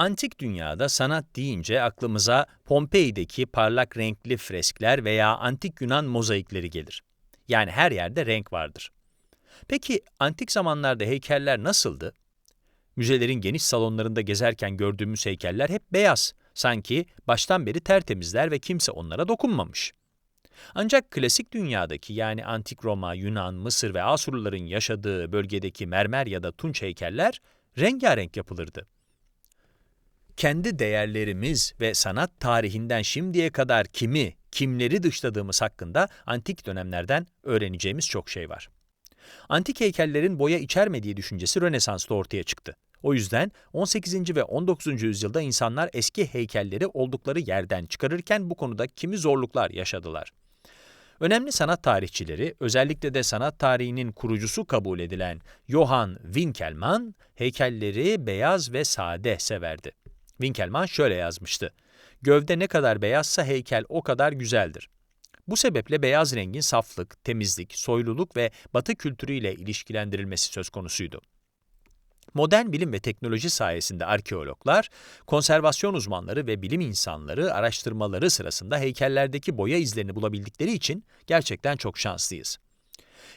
Antik dünyada sanat deyince aklımıza Pompei'deki parlak renkli freskler veya antik Yunan mozaikleri gelir. Yani her yerde renk vardır. Peki antik zamanlarda heykeller nasıldı? Müzelerin geniş salonlarında gezerken gördüğümüz heykeller hep beyaz. Sanki baştan beri tertemizler ve kimse onlara dokunmamış. Ancak klasik dünyadaki yani antik Roma, Yunan, Mısır ve Asurluların yaşadığı bölgedeki mermer ya da tunç heykeller rengarenk yapılırdı. Kendi değerlerimiz ve sanat tarihinden şimdiye kadar kimi, kimleri dışladığımız hakkında antik dönemlerden öğreneceğimiz çok şey var. Antik heykellerin boya içermediği düşüncesi Rönesans'ta ortaya çıktı. O yüzden 18. ve 19. yüzyılda insanlar eski heykelleri oldukları yerden çıkarırken bu konuda kimi zorluklar yaşadılar. Önemli sanat tarihçileri, özellikle de sanat tarihinin kurucusu kabul edilen Johann Winkelmann, heykelleri beyaz ve sade severdi. Winkelmann şöyle yazmıştı. Gövde ne kadar beyazsa heykel o kadar güzeldir. Bu sebeple beyaz rengin saflık, temizlik, soyluluk ve batı kültürüyle ilişkilendirilmesi söz konusuydu. Modern bilim ve teknoloji sayesinde arkeologlar, konservasyon uzmanları ve bilim insanları araştırmaları sırasında heykellerdeki boya izlerini bulabildikleri için gerçekten çok şanslıyız.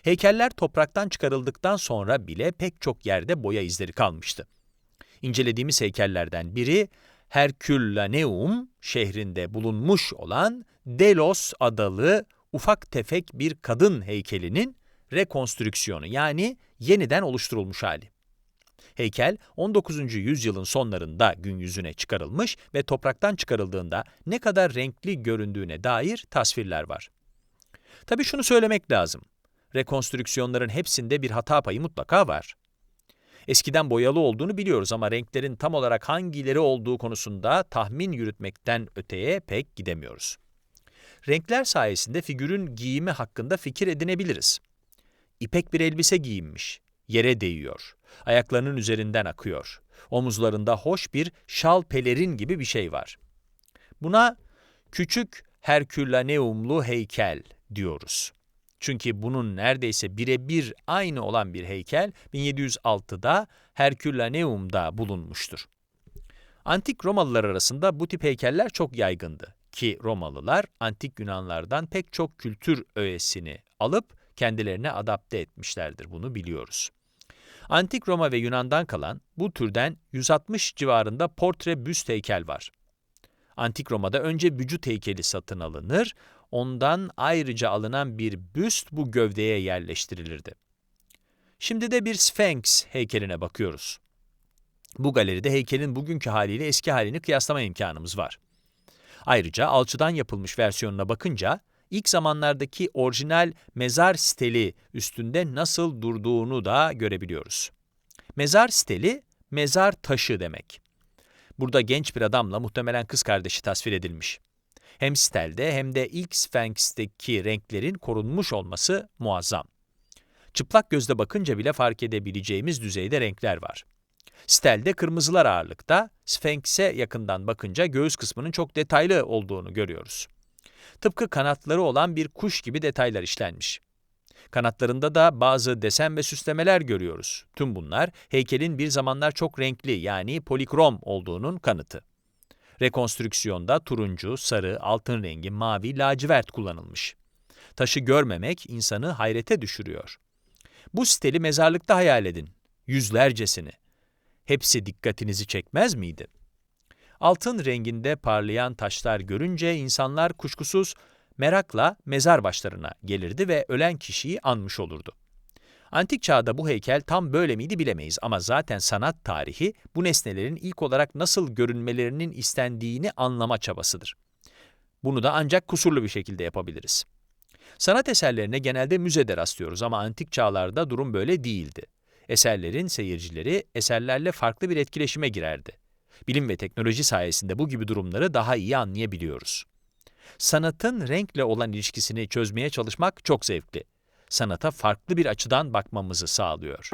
Heykeller topraktan çıkarıldıktan sonra bile pek çok yerde boya izleri kalmıştı. İncelediğimiz heykellerden biri Herculaneum şehrinde bulunmuş olan Delos adalı ufak tefek bir kadın heykelinin rekonstrüksiyonu yani yeniden oluşturulmuş hali. Heykel 19. yüzyılın sonlarında gün yüzüne çıkarılmış ve topraktan çıkarıldığında ne kadar renkli göründüğüne dair tasvirler var. Tabii şunu söylemek lazım. Rekonstrüksiyonların hepsinde bir hata payı mutlaka var. Eskiden boyalı olduğunu biliyoruz ama renklerin tam olarak hangileri olduğu konusunda tahmin yürütmekten öteye pek gidemiyoruz. Renkler sayesinde figürün giyimi hakkında fikir edinebiliriz. İpek bir elbise giyinmiş, yere değiyor, ayaklarının üzerinden akıyor. Omuzlarında hoş bir şal pelerin gibi bir şey var. Buna küçük Herkülaneumlu heykel diyoruz. Çünkü bunun neredeyse birebir aynı olan bir heykel 1706'da Herkülaneum'da bulunmuştur. Antik Romalılar arasında bu tip heykeller çok yaygındı ki Romalılar antik Yunanlardan pek çok kültür öğesini alıp kendilerine adapte etmişlerdir bunu biliyoruz. Antik Roma ve Yunan'dan kalan bu türden 160 civarında portre büst heykel var. Antik Roma'da önce vücut heykeli satın alınır, ondan ayrıca alınan bir büst bu gövdeye yerleştirilirdi. Şimdi de bir Sphinx heykeline bakıyoruz. Bu galeride heykelin bugünkü haliyle eski halini kıyaslama imkanımız var. Ayrıca alçıdan yapılmış versiyonuna bakınca, ilk zamanlardaki orijinal mezar steli üstünde nasıl durduğunu da görebiliyoruz. Mezar steli, mezar taşı demek. Burada genç bir adamla muhtemelen kız kardeşi tasvir edilmiş. Hem stelde hem de ilk Sphinx'teki renklerin korunmuş olması muazzam. Çıplak gözle bakınca bile fark edebileceğimiz düzeyde renkler var. Stelde kırmızılar ağırlıkta, Sphinx'e yakından bakınca göğüs kısmının çok detaylı olduğunu görüyoruz. Tıpkı kanatları olan bir kuş gibi detaylar işlenmiş. Kanatlarında da bazı desen ve süslemeler görüyoruz. Tüm bunlar heykelin bir zamanlar çok renkli yani polikrom olduğunun kanıtı. Rekonstrüksiyonda turuncu, sarı, altın rengi, mavi, lacivert kullanılmış. Taşı görmemek insanı hayrete düşürüyor. Bu steli mezarlıkta hayal edin. Yüzlercesini. Hepsi dikkatinizi çekmez miydi? Altın renginde parlayan taşlar görünce insanlar kuşkusuz merakla mezar başlarına gelirdi ve ölen kişiyi anmış olurdu. Antik çağda bu heykel tam böyle miydi bilemeyiz ama zaten sanat tarihi bu nesnelerin ilk olarak nasıl görünmelerinin istendiğini anlama çabasıdır. Bunu da ancak kusurlu bir şekilde yapabiliriz. Sanat eserlerine genelde müzede rastlıyoruz ama antik çağlarda durum böyle değildi. Eserlerin seyircileri eserlerle farklı bir etkileşime girerdi. Bilim ve teknoloji sayesinde bu gibi durumları daha iyi anlayabiliyoruz. Sanatın renkle olan ilişkisini çözmeye çalışmak çok zevkli. Sanata farklı bir açıdan bakmamızı sağlıyor.